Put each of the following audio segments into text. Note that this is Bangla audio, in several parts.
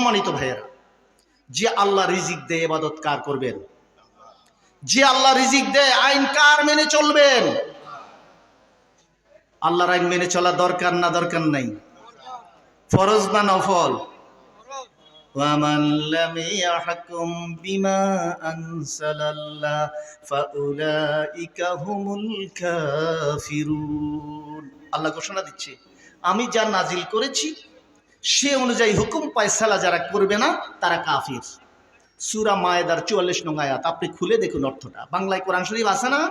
সম্মানিত ভাইয়েরা যে আল্লাহ রিজিক দেয় এবাদত কার করবেন যে আল্লাহ রিজিক দেয় আইন কার মেনে চলবেন আল্লাহর আইন মেনে চলা দরকার না দরকার নাই ফরজ না নফল ومن لم يحكم بما أنزل الله فأولئك هم الكافرون আল্লাহ ঘোষণা দিচ্ছে আমি যা নাজিল করেছি সে অনুযায়ী হুকুম পায়সালা যারা করবে না, তারা কাফির। সুরা মায়েদার চুয়াল্লিশ নং আপনি খুলে দেখুন অর্থটা। বাংলায় কোরআন শরীফ আছে না?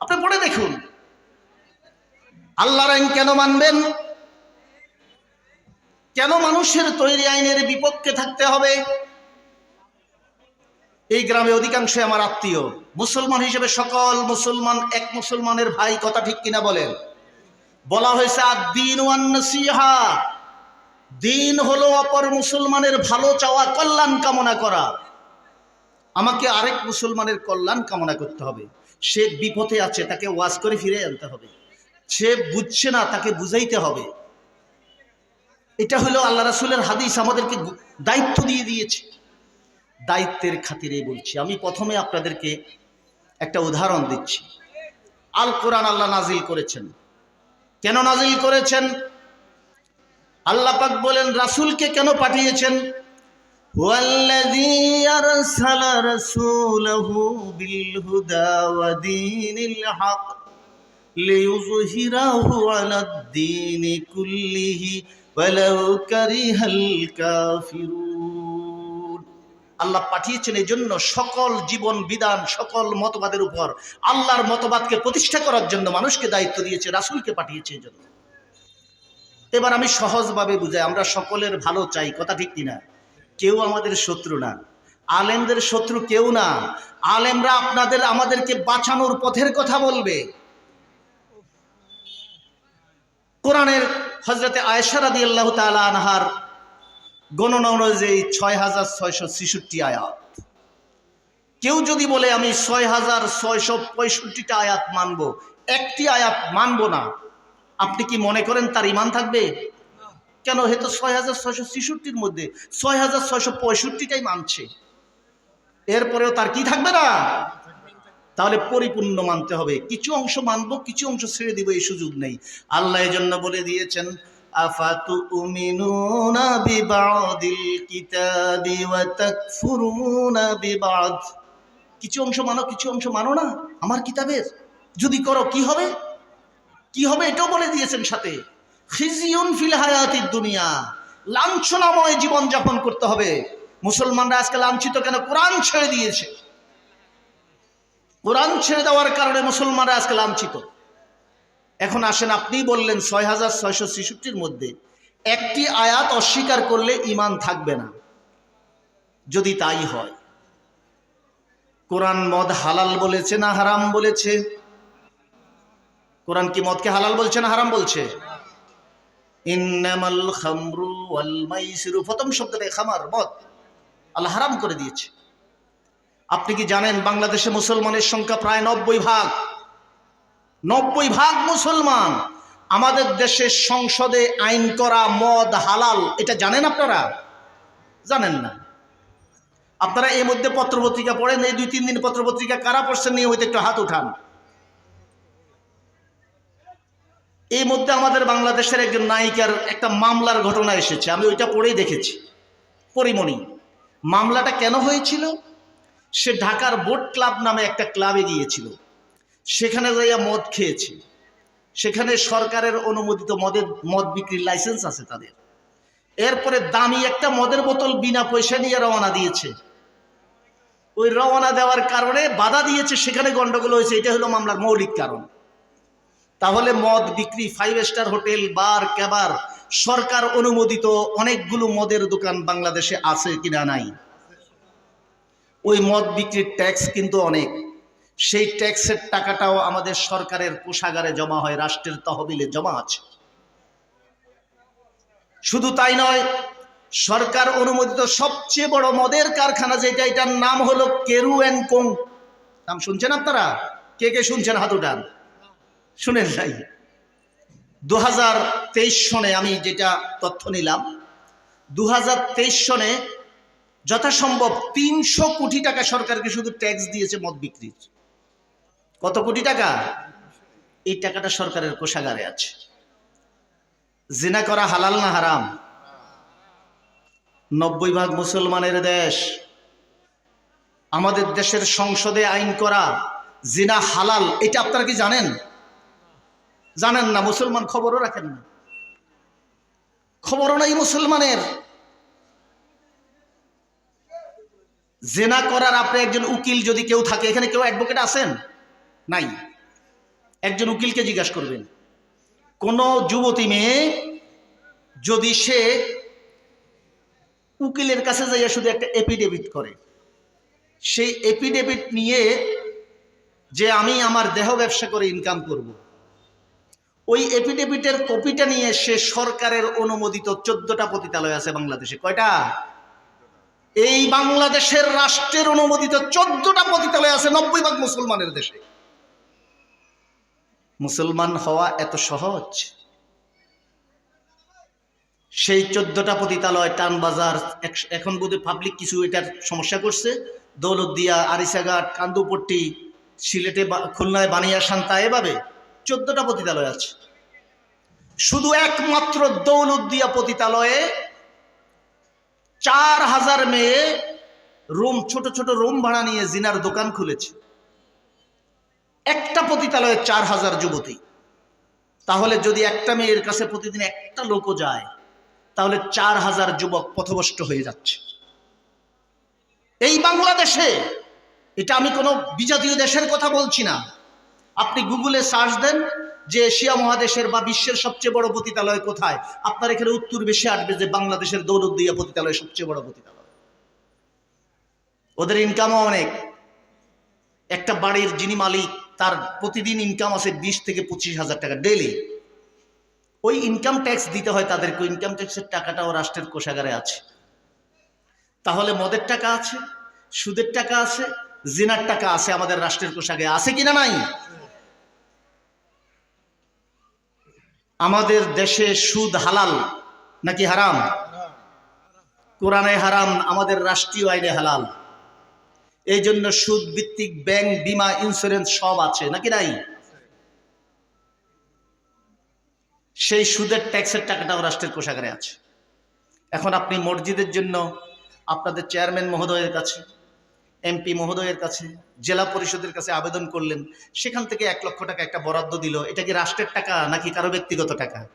আপনি পড়ে দেখুন। আল্লাহর আইন কেন মানবেন? কেন মানুষের তৈরি আইনের বিপক্ষে থাকতে হবে? এই গ্রামে অধিকাংশ আমার আত্মীয়। মুসলমান হিসেবে সকল মুসলমান এক মুসলমানের ভাই, কথা ঠিক কিনা বলেন? বলা হয়েছে আদিন ওয়ান্নসিহা দিন হলো অপর মুসলমানের ভালো চাওয়া, কল্যাণ কামনা করা। আমাকে আরেক মুসলমানের কল্যাণ কামনা করতে হবে। সে বিপথে আছে, তাকে ওয়াজ করে ফিরে আনতে হবে। সে বুঝছে না, তাকে বুঝাইতে হবে। এটা হলো আল্লাহ রাসুলের হাদিস, আমাদেরকে দায়িত্ব দিয়ে দিয়েছে। দায়িত্বের খাতিরে বলছি, আমি প্রথমে আপনাদেরকে একটা উদাহরণ দিচ্ছি। আল কোরআন আল্লাহ নাজিল করেছেন। কেন নাজিল করেছেন? আল্লাহ পাক বলেন, রাসুলকে কেন পাঠিয়েছেন? আল্লাহ পাঠিয়েছেন এই জন্য সকল জীবন বিধান, সকল মতবাদের উপর। আল্লাহর মতবাদকে প্রতিষ্ঠা করার জন্য মানুষকে দায়িত্ব দিয়েছে, রাসুলকে পাঠিয়েছে এই জন্য এবার আমি সহজভাবে বুঝাই, আমরা সকলের ভালো চাই, কথা ঠিক কিনা? কেউ আমাদের শত্রু না। আলেমদের শত্রু কেউ না। আলেমরা আপনাদের, আমাদেরকে বাঁচানোর পথের কথা বলবে। কোরআনের হজরতে আয়সারাদি আল্লাহ তালা আনহার গণনা অনুযায়ী ছয় হাজার ছয়শো ছেষট্টি আয়াত। কেউ যদি বলে, আমি ছয় হাজার ছয়শো পঁয়ষট্টিটা আয়াত মানব, একটি আয়াত মানব না। আপনি কি মনে করেন তার ইমান থাকবে? কেন? হয়তো ছয় হাজার ছয়শো ছেষট্টির মধ্যে ছয় হাজার ছয়শো পঁয়ষট্টিটাই মানছে। এরপরেও তার কি থাকবে না? তাহলে পরিপূর্ণ মানতে হবে। কিছু অংশ মানব, কিছু অংশ ছেড়ে দিব, এই সুযোগ নেই। আল্লাহ এজন্য বলে দিয়েছেন কিছু অংশ মানো, কিছু অংশ মানো না, আমার কিতাবের। যদি করো, কি হবে? কি হবে এটাও বলে দিয়েছেন সাথে। খিজিউন ফিল হায়াতির দুনিয়া। লাঞ্ছনাময় জীবন যাপন করতে হবে। মুসলমানরা আজকে লাঞ্ছিত কেন? কোরআন ছেড়ে দিয়েছে। কোরআন ছেড়ে দেওয়ার কারণে মুসলমানরা আজকে লাঞ্ছিত। এখন আসেন আপনি বললেন ছয় হাজার ছয়শো ছেষট্টির মধ্যে একটি আয়াত অস্বীকার করলে ইমান থাকবে না। যদি তাই হয়। কোরআন মদ হালাল বলেছে না হারাম বলেছে? কোরআন কি মদকে হালাল বলছে না হারাম বলছে? খামরু প্রথম শব্দটা খামার, মদ। হারাম করে দিয়েছে। আপনি কি জানেন বাংলাদেশে মুসলমানের সংখ্যা প্রায় নব্বই ভাগ? নব্বই ভাগ মুসলমান। আমাদের দেশের সংসদে আইন করা মদ হালাল, এটা জানেন আপনারা? জানেন না। আপনারা এই মধ্যে পত্রপত্রিকা পড়েন, এই দুই তিন দিন পত্রপত্রিকা কারা পড়ছেন নিয়ে হয়তো একটু হাত উঠান। এই মধ্যে আমাদের বাংলাদেশের একজন নায়িকার একটা মামলার ঘটনা এসেছে। আমি ওইটা পড়েই দেখেছি। পরিমণি। মামলাটা কেন হয়েছিল? সে ঢাকার বোট ক্লাব নামে একটা ক্লাবে গিয়েছিল। সেখানে যাইয়া মদ খেয়েছে। সেখানে সরকারের অনুমোদিত মদের, মদ বিক্রির লাইসেন্স আছে তাদের। এরপরে দামি একটা মদের বোতল বিনা পয়সা নিয়ে রওনা দিয়েছে। ওই রওনা দেওয়ার কারণে বাধা দিয়েছে, সেখানে গন্ডগোল হয়েছে। এটা হলো মামলার মৌলিক কারণ। তাহলে মদ বিক্রি five star hotel, bar, cabaret, সরকার অনুমোদিত অনেকগুলো মদের দোকান বাংলাদেশে আছে কিনা নাই? ওই মদ বিক্রির ট্যাক্স কিন্তু অনেক। সেই ট্যাক্সের টাকাটাও আমাদের সরকারের কোষাগারে জমা হয়, রাষ্ট্রের তহবিলে জমা আছে। শুধু তাই নয়, সরকার অনুমোদিত সবচেয়ে বড় মদের কারখানা যেটা, এটার নাম হলো কেরু অ্যান্ড কোং। নাম শুনছেন আপনারা? কে কে শুনছেন হাত উঠান? শুনেন নাই দু হাজার তেইশ সনে আমি যেটা তথ্য নিলাম দু হাজার তেইশ সনে যথাসম্ভব তিনশো কোটি টাকা সরকারকে শুধু ট্যাক্স দিয়েছে মদ বিক্রির। কত কোটি টাকা? এই টাকাটা সরকারের কোষাগারে আছে। জিনা করা হালাল না হারাম? নব্বই ভাগ মুসলমানের দেশ, আমাদের দেশের সংসদে আইন করা জিনা হালাল, এটা আপনারা কি জানেন? জানেন না, মুসলমান খবরও রাখেন না। খবরও নাই মুসলমানের। জেনা করার আপনি একজন উকিল যদি কেউ থাকে, এখানে কেউ অ্যাডভোকেট আছেন? নাই। একজন উকিলকে জিজ্ঞাসা করবেন, কোন যুবতী মেয়ে যদি সে উকিলের কাছে যাইয়া শুধু একটা এপিডেভিট করে, সেই এপিডেভিট নিয়ে যে আমি আমার দেহ ব্যবসা করে ইনকাম করব। ওই এপিডেভিটের কপিটা নিয়ে সে সরকারের অনুমোদিত চোদ্দটা পতিতালয় আছে বাংলাদেশে। কয়টা? এই বাংলাদেশের রাষ্ট্রের অনুমোদিত চোদ্দটা পতিতালয় আছে নব্বই ভাগ মুসলমানের দেশে। মুসলমান হওয়া এত সহজ? সেই চোদ্দটা পতিতালয় টানবাজার এক- এখন বোধহয় পাবলিক কিছু এটার সমস্যা করছে। দৌলতদিয়া, আরিসাঘাট, কান্দুপট্টি, সিলেটে খুলনায় বানিয়া শান্তা এভাবে। চোদ্দটা পতিতালয় আছে। শুধু একমাত্র দৌলতদিয়া পতিতালয়ে চার হাজার মেয়ে রুম, ছোট ছোট রুম ভাড়া নিয়ে জিনার দোকান খুলেছে। একটা পতিতালয়ে চার হাজার যুবতী। তাহলে যদি একটা মেয়ের কাছে প্রতিদিন একটা লোকও যায়, তাহলে চার হাজার যুবক পথভ্রষ্ট হয়ে যাচ্ছে। এই বাংলাদেশে, এটা আমি কোনো বিজাতীয় দেশের কথা বলছি না আপনি গুগলে সার্চ দেন যে এশিয়া মহাদেশের বা বিশ্বের সবচেয়ে বড় পতিতালয় কোথায়, আপনার এখানে উত্তর বেশি আসবে যে বাংলাদেশের দৌলতদিয়া পতিতালয় সবচেয়ে বড় পতিতালয়। ওদের ইনকামও অনেক। একটা বাড়ির যিনি মালিক, তার প্রতিদিন ইনকাম আছে বিশ থেকে পঁচিশ হাজার টাকা ডেলি ওই ইনকাম ট্যাক্স দিতে হয় তাদেরকে ইনকাম ট্যাক্সের টাকাটাও রাষ্ট্রের কোষাগারে আছে। তাহলে মদের টাকা আছে, সুদের টাকা আছে, জিনার টাকা আছে আমাদের রাষ্ট্রের কোষাগে আছে কিনা নাই? আমাদের দেশে সুদ হালাল নাকি হারাম? কোরআনে হারাম, আমাদের রাষ্ট্রীয় আইনে হালাল। এই জন্য সুদ ভিত্তিক ব্যাংক, বিমা ইন্স্যুরেন্স সব আছে, নাকি নাই? সেই সুদের ট্যাক্সের টাকাটাও রাষ্ট্রের কোষাগারে আছে। এখন আপনি মসজিদের জন্য, আপনাদের চেয়ারম্যান মহোদয়ের কাছে এমপি মহোদয়ের কাছে, জেলা পরিষদের কাছে আবেদন করলেন। সেখান থেকে এক লক্ষ টাকা একটা বরাদ্দ দিল। এটা কি রাষ্ট্রের টাকা নাকি কারও ব্যক্তিগত টাকা?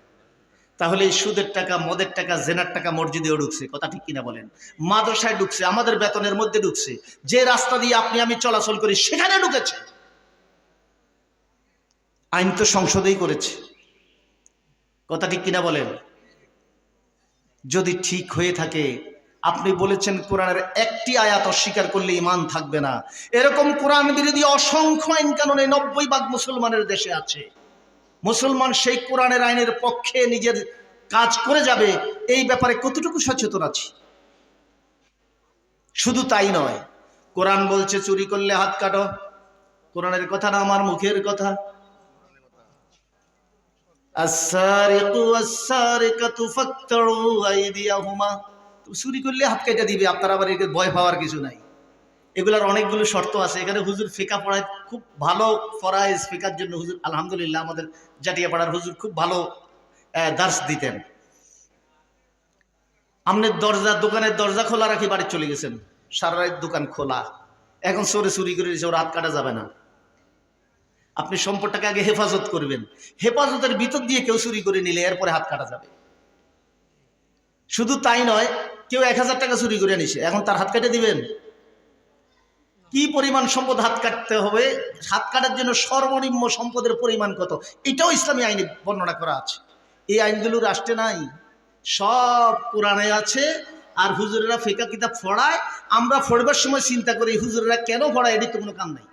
তাহলে এই সুদের টাকা, মদের টাকা, জেনার টাকা মসজিদেও ঢুকছে, কথা ঠিক কিনা বলেন? মাদ্রাসায় ঢুকছে, আমাদের বেতনের মধ্যে ঢুকছে। যে রাস্তা দিয়ে আপনি, আমি চলাচল করি, সেখানে ঢুকেছে। আইন তো সংসদেই করেছে। কথা ঠিক কিনা বলেন? যদি ঠিক হয়ে থাকে আপনি বলেছেন কোরআনের একটি আয়াত অস্বীকার করলে ইমান থাকবে না এরকম কোরআন বিরোধী অসংখ্য আইন কানুনে নব্বই ভাগ মুসলমানের দেশে আছে মুসলমান সেই কোরআনের আইনের পক্ষে নিজের কাজ করে যাবে এই ব্যাপারে কতটুকু সচেতন আছি শুধু তাই নয় কোরআন বলছে চুরি করলে হাত কাটো কোরআনের কথা না আমার মুখের কথা السارق والسارقة فاقطعوا أيديهما তো চুরি করলে হাত কেটে দিবে, আপনার আবার একে ভয় পাওয়ার কিছু নাই। এগুলার অনেকগুলো শর্ত আছে। এখানে হুজুর ফিকা পড়ায় খুব ভালো ফরাইজ ফিকার জন্য হুজুর, আলহামদুলিল্লাহ আমাদের জাটিয়াপাড়ার হুজুর খুব ভালো দার্স দিতেন। আমনের দরজা, দোকানের দরজা খোলা রাখি, বাড়ি চলে গেছেন। সারা রাত দোকান খোলা। এখন চোরে চুরি করে দিয়েছে হাত কাটা যাবে না। আপনি সম্পদটাকে আগে হেফাজত করবেন। হেফাজতের ভিতর দিয়ে কেউ চুরি করে নিলে এরপরে হাত কাটা যাবে। শুধু তাই নয় কেউ এক হাজার টাকা চুরি করে নিছে, এখন তার হাত কাটে দিবেন? কি পরিমাণ সম্পদ হাত কাটতে হবে? হাত কাটার জন্য সর্বনিম্ন সম্পদের পরিমাণ কত? এটাও ইসলামী আইনে বর্ণনা করা আছে। এই আইনগুলো রাষ্ট্রে নাই। সব কোরআনে আছে, আর হুজুরেরা ফেকা কিতাব ফড়ায়। আমরা ফড়বার সময় চিন্তা করি, হুজুরেরা কেন ফড়ায়? এটি তো কোনো কাম নাই।